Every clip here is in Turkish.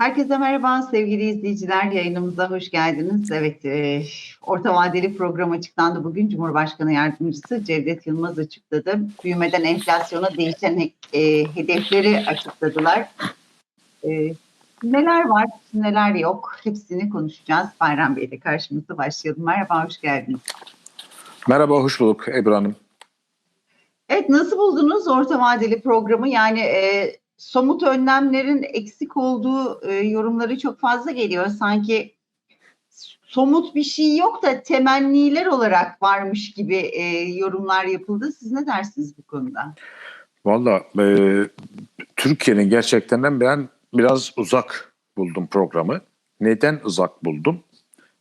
Herkese merhaba sevgili izleyiciler. Yayınımıza hoş geldiniz. Evet, e, orta vadeli program açıklandı. Bugün Cumhurbaşkanı Yardımcısı Cevdet Yılmaz açıkladı. Büyümeden enflasyona değişen e, hedefleri açıkladılar. E, neler var, neler yok hepsini konuşacağız. Bayram Bey ile karşımızda başlayalım. Merhaba, hoş geldiniz. Merhaba, hoş bulduk Ebru Hanım. Evet, nasıl buldunuz orta vadeli programı? Yani e, somut önlemlerin eksik olduğu e, yorumları çok fazla geliyor. Sanki somut bir şey yok da temenniler olarak varmış gibi e, yorumlar yapıldı. Siz ne dersiniz bu konuda? Valla e, Türkiye'nin gerçekten ben biraz uzak buldum programı. Neden uzak buldum?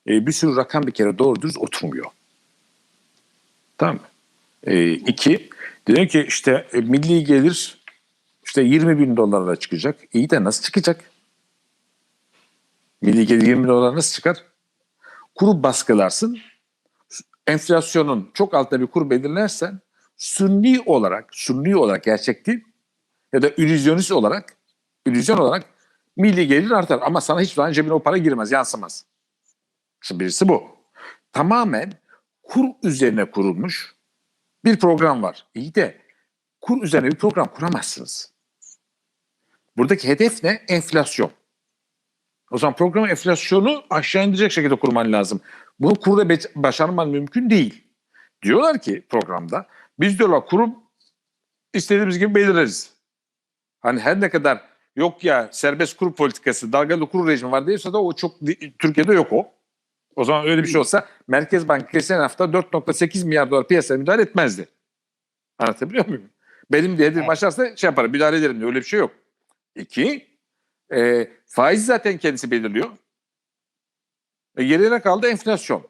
E, bir sürü rakam bir kere doğru düz oturmuyor. Tamam mı? E, iki, diyor ki işte e, milli gelir işte 20 bin dolarla çıkacak. İyi de nasıl çıkacak? Milli gelir 20 bin dolar nasıl çıkar? Kuru baskılarsın. Enflasyonun çok altında bir kur belirlersen sünni olarak, sünni olarak gerçek değil ya da illüzyonist olarak, illüzyon olarak milli gelir artar. Ama sana hiç zaman cebine o para girmez, yansımaz. Şimdi birisi bu. Tamamen kur üzerine kurulmuş bir program var. İyi de kur üzerine bir program kuramazsınız. Buradaki hedef ne? Enflasyon. O zaman programın enflasyonu aşağı indirecek şekilde kurman lazım. Bunu kurda başarman mümkün değil. Diyorlar ki programda biz diyorlar kuru istediğimiz gibi belirleriz. Hani her ne kadar yok ya serbest kur politikası, dalgalı kur rejimi var diyorsa da o çok Türkiye'de yok o. O zaman öyle bir şey olsa Merkez Bankası geçen hafta 4.8 milyar dolar piyasaya müdahale etmezdi. Anlatabiliyor muyum? Benim diye evet. başlarsa şey yaparım müdahale ederim diye öyle bir şey yok. İki, e, faiz zaten kendisi belirliyor. E, geride kaldı enflasyon.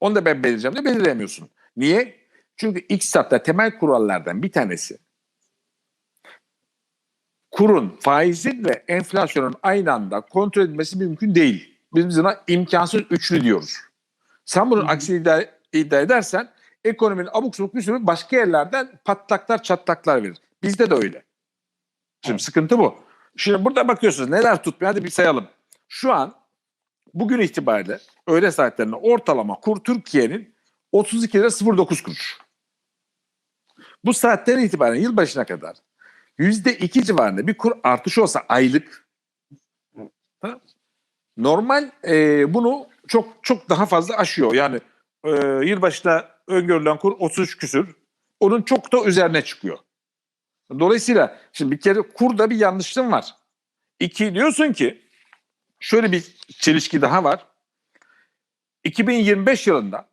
Onu da ben belirleyeceğim de belirleyemiyorsun. Niye? Çünkü iktisatta temel kurallardan bir tanesi kurun, faizin ve enflasyonun aynı anda kontrol edilmesi mümkün değil. Biz buna imkansız üçlü diyoruz. Sen bunun aksini iddia, iddia edersen ekonominin abuk subuk bir sürü başka yerlerden patlaklar çatlaklar verir. Bizde de öyle. Şimdi sıkıntı bu. Şimdi burada bakıyorsunuz neler tutmuyor hadi bir sayalım. Şu an bugün itibariyle öğle saatlerinde ortalama kur Türkiye'nin 32 lira 09 kuruş. Bu saatten itibaren yılbaşına kadar %2 civarında bir kur artışı olsa aylık normal e, bunu çok çok daha fazla aşıyor. Yani e, yılbaşına öngörülen kur 33 küsür. Onun çok da üzerine çıkıyor. Dolayısıyla şimdi bir kere kurda bir yanlışlığım var. İki diyorsun ki şöyle bir çelişki daha var. 2025 yılında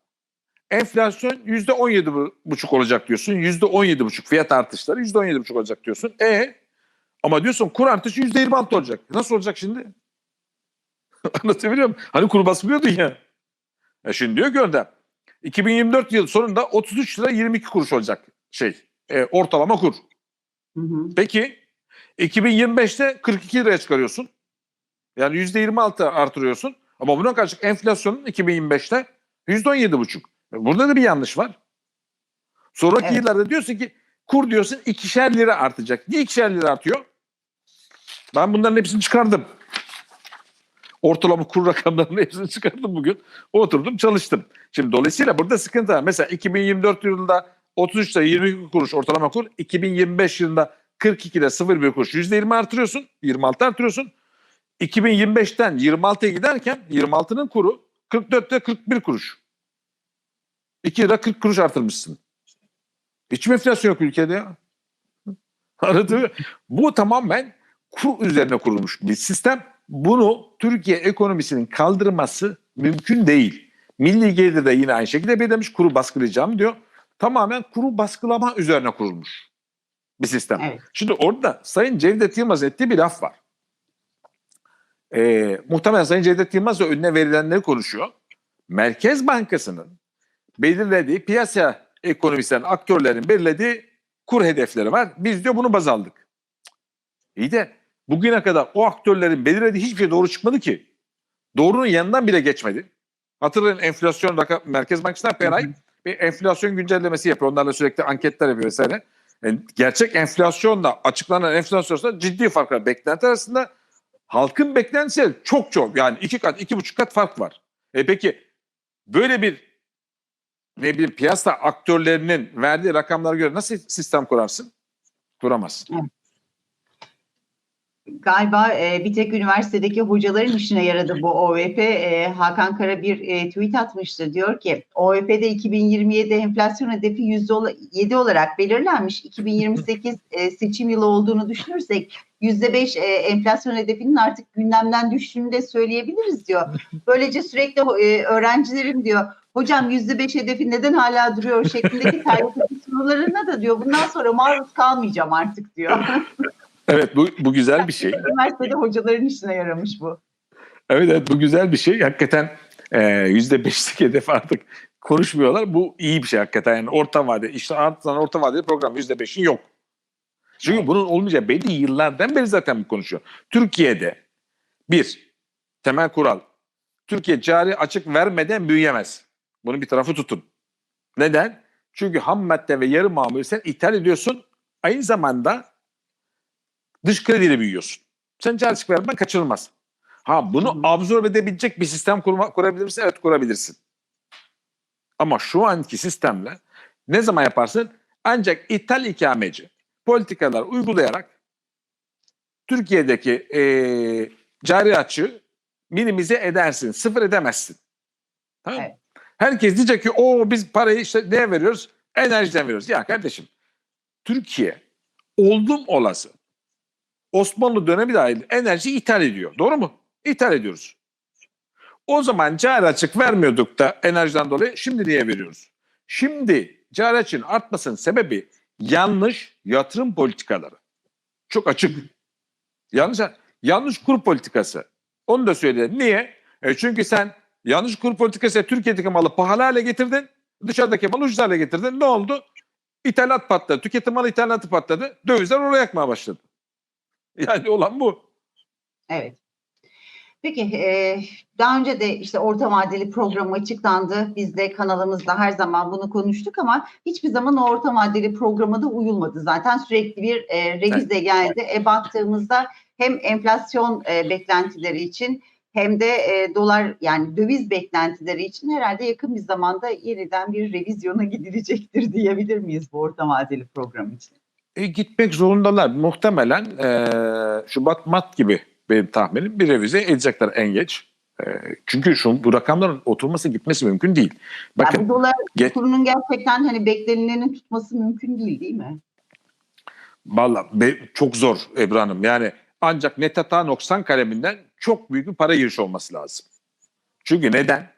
enflasyon yüzde on yedi buçuk olacak diyorsun. Yüzde on yedi buçuk fiyat artışları yüzde on yedi buçuk olacak diyorsun. E ama diyorsun kur artışı yüzde yirmi altı olacak. Nasıl olacak şimdi? Anlatabiliyor muyum? Hani kur basmıyordun ya. E şimdi diyor ki önde 2024 yıl sonunda 33 lira 22 kuruş olacak şey e, ortalama kur. Hı hı. Peki 2025'te 42 liraya çıkarıyorsun. Yani yüzde 26 artırıyorsun. Ama buna karşılık enflasyonun 2025'te yüzde 17 buçuk. Burada da bir yanlış var. Sonraki evet. yıllarda diyorsun ki kur diyorsun ikişer lira artacak. Niye ikişer lira artıyor? Ben bunların hepsini çıkardım. Ortalama kur rakamlarının hepsini çıkardım bugün. Oturdum çalıştım. Şimdi dolayısıyla burada sıkıntı var. Mesela 2024 yılında 33 lira 22 kuruş ortalama kur. 2025 yılında 42 lira 01 kuruş. %20 artırıyorsun. 26 artırıyorsun. 2025'ten 26'ya giderken 26'nın kuru 44 lira 41 kuruş. 2 lira 40 kuruş artırmışsın. Hiç mi enflasyon yok ülkede ya? Anladın Bu tamamen kur üzerine kurulmuş bir sistem. Bunu Türkiye ekonomisinin kaldırması mümkün değil. Milli gelir de yine aynı şekilde belirlemiş kuru baskılayacağım diyor. Tamamen kuru baskılama üzerine kurulmuş bir sistem. Evet. Şimdi orada Sayın Cevdet Yılmaz ettiği bir laf var. Ee, muhtemelen Sayın Cevdet Yılmaz da önüne verilenleri konuşuyor. Merkez Bankası'nın belirlediği piyasa ekonomisten aktörlerin belirlediği kur hedefleri var. Biz diyor bunu baz aldık. İyi de bugüne kadar o aktörlerin belirlediği hiçbir şey doğru çıkmadı ki. Doğrunun yanından bile geçmedi. Hatırlayın enflasyon rakam Merkez Bankası her ay bir enflasyon güncellemesi yapıyor. Onlarla sürekli anketler yapıyor vesaire. Yani gerçek enflasyonla açıklanan enflasyonla ciddi fark var. Beklenti arasında Halkın beklentisi çok çok yani iki kat, iki buçuk kat fark var. E peki böyle bir ne bir piyasa aktörlerinin verdiği rakamlara göre nasıl sistem kurarsın? Kuramazsın. Galiba e, bir tek üniversitedeki hocaların işine yaradı bu OVP. E, Hakan Kara bir e, tweet atmıştı. Diyor ki OVP'de 2027 enflasyon hedefi %7 olarak belirlenmiş. 2028 e, seçim yılı olduğunu düşünürsek %5 e, enflasyon hedefinin artık gündemden düştüğünü de söyleyebiliriz diyor. Böylece sürekli e, öğrencilerim diyor hocam %5 hedefi neden hala duruyor şeklindeki terlikli sorularına da diyor bundan sonra maruz kalmayacağım artık diyor. Evet bu, bu güzel bir şey. Üniversitede hocaların işine yaramış bu. Evet evet bu güzel bir şey. Hakikaten e, yüzde beşlik hedef artık konuşmuyorlar. Bu iyi bir şey hakikaten. Yani orta vade, işte artan orta vadeli program yüzde beşin yok. Çünkü bunun olmayacağı belli yıllardan beri zaten bu konuşuyor. Türkiye'de bir temel kural. Türkiye cari açık vermeden büyüyemez. Bunu bir tarafı tutun. Neden? Çünkü ham madde ve yarı mamul sen ithal ediyorsun. Aynı zamanda dış krediyle büyüyorsun. Sen cari açık vermen kaçınılmaz. Ha bunu absorbe edebilecek bir sistem kurma, kurabilir misin? Evet kurabilirsin. Ama şu anki sistemle ne zaman yaparsın? Ancak ithal ikameci politikalar uygulayarak Türkiye'deki eee cari açığı minimize edersin. Sıfır edemezsin. Tamam? Evet. Herkes diyecek ki o biz parayı işte neye veriyoruz? Enerjiden veriyoruz. Ya kardeşim Türkiye oldum olası Osmanlı dönemi dahil enerji ithal ediyor. Doğru mu? İthal ediyoruz. O zaman cari açık vermiyorduk da enerjiden dolayı şimdi niye veriyoruz? Şimdi cari açığın artmasının sebebi yanlış yatırım politikaları. Çok açık. Yanlış, yanlış kur politikası. Onu da söyledim. Niye? E çünkü sen yanlış kur politikası Türkiye'deki malı pahalı hale getirdin. Dışarıdaki malı ucuz hale getirdin. Ne oldu? İthalat patladı. Tüketim malı ithalatı patladı. Dövizler oraya yakmaya başladı. Yani olan bu. Evet. Peki e, daha önce de işte orta vadeli programı açıklandı. Biz de kanalımızda her zaman bunu konuştuk ama hiçbir zaman o orta vadeli programa da uyulmadı. Zaten sürekli bir e, revize geldi. E, baktığımızda hem enflasyon e, beklentileri için hem de e, dolar yani döviz beklentileri için herhalde yakın bir zamanda yeniden bir revizyona gidilecektir diyebilir miyiz bu orta vadeli program için? E, gitmek zorundalar. Muhtemelen e, Şubat Mart gibi benim tahminim bir revize edecekler en geç. E, çünkü şu bu rakamların oturması gitmesi mümkün değil. Bakın yani bu dolar ge- kurunun gerçekten hani beklenilenin tutması mümkün değil değil mi? Valla çok zor Ebru Hanım. Yani ancak net hata 90 kaleminden çok büyük bir para girişi olması lazım. Çünkü neden?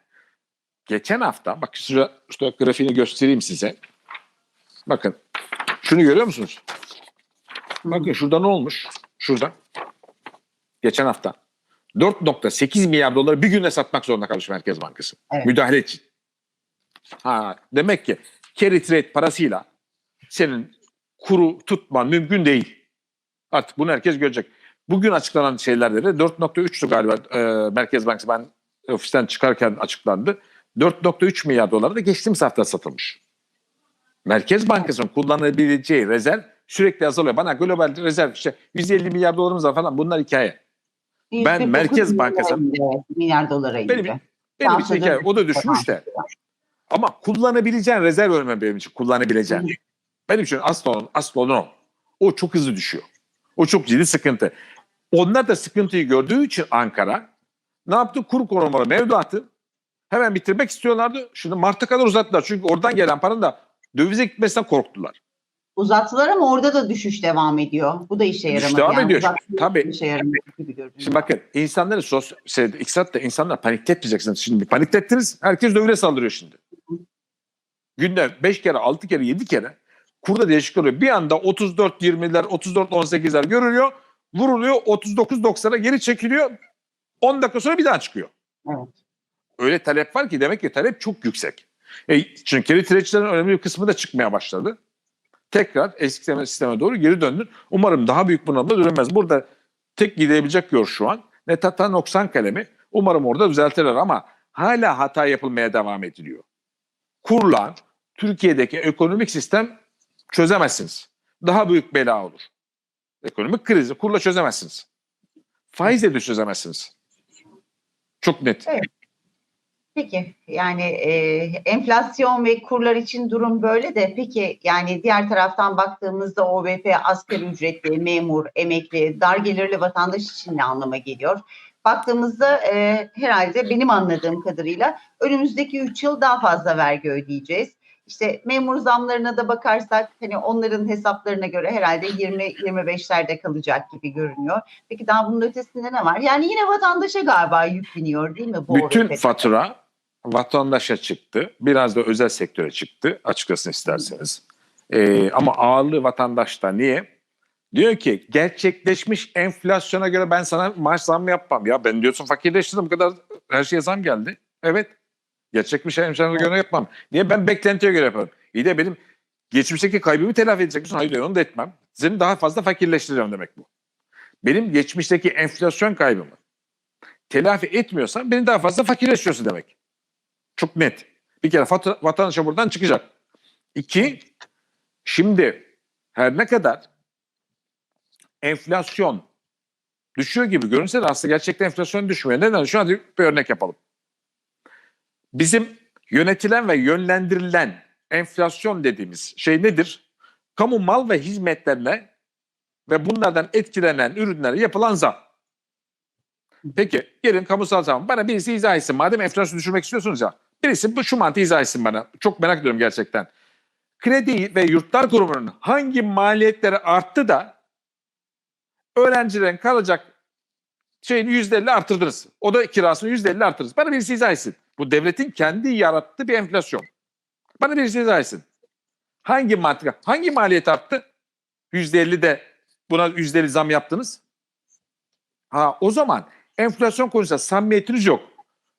Geçen hafta bak şurada, şurada grafiğini göstereyim size. Bakın şunu görüyor musunuz? Bakın şurada ne olmuş? Şurada. Geçen hafta 4.8 milyar doları bir günde satmak zorunda kalmış Merkez Bankası. Evet. Müdahale için. Ha, demek ki carry trade parasıyla senin kuru tutman mümkün değil. Artık bunu herkes görecek. Bugün açıklanan şeylerde de 4.3'tü galiba e, Merkez Bankası ben ofisten çıkarken açıklandı. 4.3 milyar dolara da geçtiğimiz hafta satılmış. Merkez Bankası'nın kullanabileceği rezerv sürekli azalıyor. Bana global rezerv işte 150 milyar dolarımız var falan bunlar hikaye. Ben 149 Merkez Bankası- milyar dolara indi. Benim, benim için hikaye. O da düşmüş de. Ama kullanabileceğin rezerv ölme benim için. Kullanabileceğin. Benim için asıl olan, asıl olan o. O çok hızlı düşüyor. O çok ciddi sıkıntı. Onlar da sıkıntıyı gördüğü için Ankara ne yaptı? Kur korumalı mevduatı hemen bitirmek istiyorlardı. Şimdi Mart'a kadar uzattılar. Çünkü oradan gelen paranın da dövize gitmesinden korktular. Uzattılar ama orada da düşüş devam ediyor. Bu da işe Düşüş yaramadı. devam ediyor. Uzattılar, Tabii. işe yaramadı gibi görünüyor. Şimdi bakın insanları sos şey, iktisatta insanlar panikletmeyeceksiniz. Şimdi paniklettiniz. Herkes dövile saldırıyor şimdi. Günde 5 kere, 6 kere, 7 kere kurda değişik oluyor. Bir anda 34-20'ler, 34-18'ler görülüyor. Vuruluyor 39-90'a geri çekiliyor. 10 dakika sonra bir daha çıkıyor. Evet. Öyle talep var ki demek ki talep çok yüksek. E, çünkü kere tireçlerin önemli bir kısmı da çıkmaya başladı. Tekrar eski sisteme, doğru geri döndün. Umarım daha büyük bunalma dönmez. Burada tek gidebilecek yol şu an. Net hata 90 kalemi. Umarım orada düzeltirler ama hala hata yapılmaya devam ediliyor. Kurla Türkiye'deki ekonomik sistem çözemezsiniz. Daha büyük bela olur. Ekonomik krizi kurla çözemezsiniz. Faizle de çözemezsiniz. Çok net. Peki yani e, enflasyon ve kurlar için durum böyle de peki yani diğer taraftan baktığımızda OVP asgari ücretli, memur, emekli, dar gelirli vatandaş için ne anlama geliyor? Baktığımızda e, herhalde benim anladığım kadarıyla önümüzdeki 3 yıl daha fazla vergi ödeyeceğiz. İşte memur zamlarına da bakarsak hani onların hesaplarına göre herhalde 20-25'lerde kalacak gibi görünüyor. Peki daha bunun ötesinde ne var? Yani yine vatandaşa galiba yük biniyor değil mi? Bu Bütün fatura vatandaşa çıktı. Biraz da özel sektöre çıktı açıkçası isterseniz. Ee, ama ağırlığı vatandaşta. Niye? Diyor ki gerçekleşmiş enflasyona göre ben sana maaş zam yapmam. Ya ben diyorsun fakirleştirdim bu kadar her şeye zam geldi. Evet. Gerçekleşmiş enflasyona göre yapmam. Niye? Ben beklentiye göre yaparım. İyi de benim geçmişteki kaybımı telafi edecek misin? Hayır onu da etmem. Seni daha fazla fakirleştireceğim demek bu. Benim geçmişteki enflasyon kaybımı telafi etmiyorsan beni daha fazla fakirleştiriyorsun demek. Çok net. Bir kere vatandaşa buradan çıkacak. İki, şimdi her ne kadar enflasyon düşüyor gibi görünse de aslında gerçekten enflasyon düşmüyor. Neden? Şu an bir örnek yapalım. Bizim yönetilen ve yönlendirilen enflasyon dediğimiz şey nedir? Kamu mal ve hizmetlerine ve bunlardan etkilenen ürünlere yapılan zam. Peki gelin kamusal zam. Bana birisi izah etsin. Madem enflasyonu düşürmek istiyorsunuz ya. Birisi bu şu mantığı izah etsin bana. Çok merak ediyorum gerçekten. Kredi ve yurtlar kurumunun hangi maliyetleri arttı da öğrencilerin kalacak şeyini %50 artırdınız. O da kirasını %50 artırdınız. Bana birisi izah etsin. Bu devletin kendi yarattığı bir enflasyon. Bana birisi izah etsin. Hangi mantık, hangi maliyet arttı? %50 de buna %50 zam yaptınız. Ha o zaman enflasyon konusunda samimiyetiniz yok.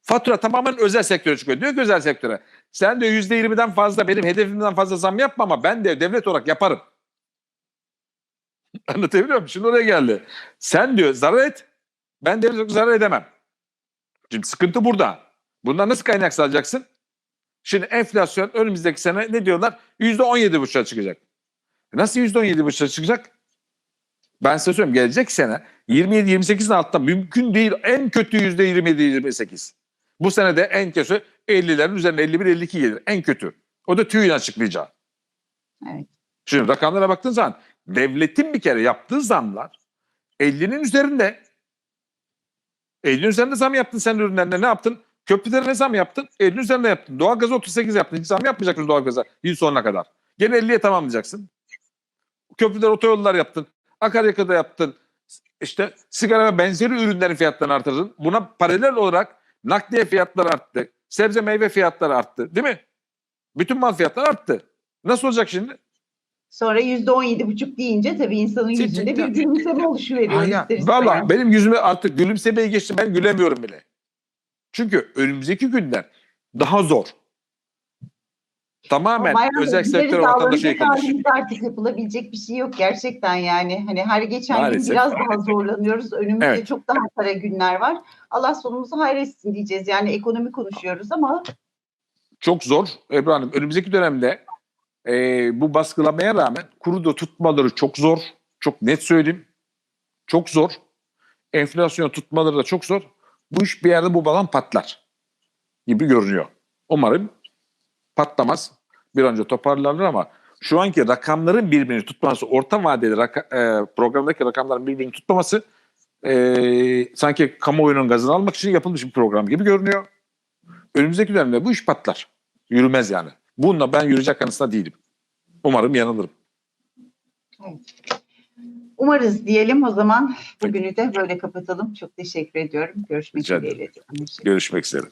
Fatura tamamen özel sektöre çıkıyor. Diyor ki özel sektöre. Sen de %20'den fazla benim hedefimden fazla zam yapma ama ben de devlet olarak yaparım. Anlatabiliyor muyum? Şimdi oraya geldi. Sen diyor zarar et. Ben devlet olarak zarar edemem. Şimdi sıkıntı burada. Bundan nasıl kaynak sağlayacaksın? Şimdi enflasyon önümüzdeki sene ne diyorlar? %17,5'a çıkacak. Nasıl %17,5'a çıkacak? Ben size söyleyeyim gelecek sene 27-28'in altında mümkün değil. En kötü %27-28. Bu sene de en kötü 50'lerin üzerine 51-52 gelir. En kötü. O da TÜİ'nin açıklayacağı. Evet. Şimdi rakamlara baktığın zaman devletin bir kere yaptığı zamlar 50'nin üzerinde. 50'nin üzerinde zam yaptın sen ürünlerine ne yaptın? Köprülerine zam yaptın. 50'nin üzerinde yaptın. Doğalgaza 38 yaptın. Hiç zam yapmayacaksın doğalgaza yıl sonuna kadar. Gene 50'ye tamamlayacaksın. Köprüler, otoyollar yaptın. Akaryakıda yaptın. İşte sigara ve benzeri ürünlerin fiyatlarını artırdın. Buna paralel olarak nakliye fiyatları arttı. Sebze meyve fiyatları arttı. Değil mi? Bütün mal fiyatları arttı. Nasıl olacak şimdi? Sonra yüzde on yedi buçuk deyince tabii insanın Siz- yüzünde bir gülümseme oluşuveriyor. Valla benim yüzüme artık gülümsemeyi geçti. Ben gülemiyorum bile. Çünkü önümüzdeki günler daha zor. Tamamen Bey, özel sektör davranacak yıkılmış. halimizde artık yapılabilecek bir şey yok gerçekten yani. Hani her geçen Maalesef. gün biraz daha zorlanıyoruz. Önümüzde Evet. çok daha kara günler var. Allah sonumuzu hayretsin diyeceğiz. Yani ekonomi konuşuyoruz ama Çok zor. Ebru Hanım önümüzdeki dönemde e, bu baskılamaya rağmen kuru da tutmaları çok zor. Çok net söyleyeyim. Çok zor. Enflasyon tutmaları da çok zor. Bu iş bir yerde bu balon patlar gibi görünüyor. Umarım patlamaz. Bir önce toparlanır ama şu anki rakamların birbirini tutması, orta vadeli raka, e, programdaki rakamların birbirini tutmaması e, sanki kamuoyunun gazını almak için yapılmış bir program gibi görünüyor. Önümüzdeki dönemde bu iş patlar. Yürümez yani. Bununla ben yürüyecek kanısında değilim. Umarım yanılırım. umarız diyelim o zaman bugünü de böyle kapatalım. Çok teşekkür ediyorum. Görüşmek dileğiyle. Görüşmek üzere.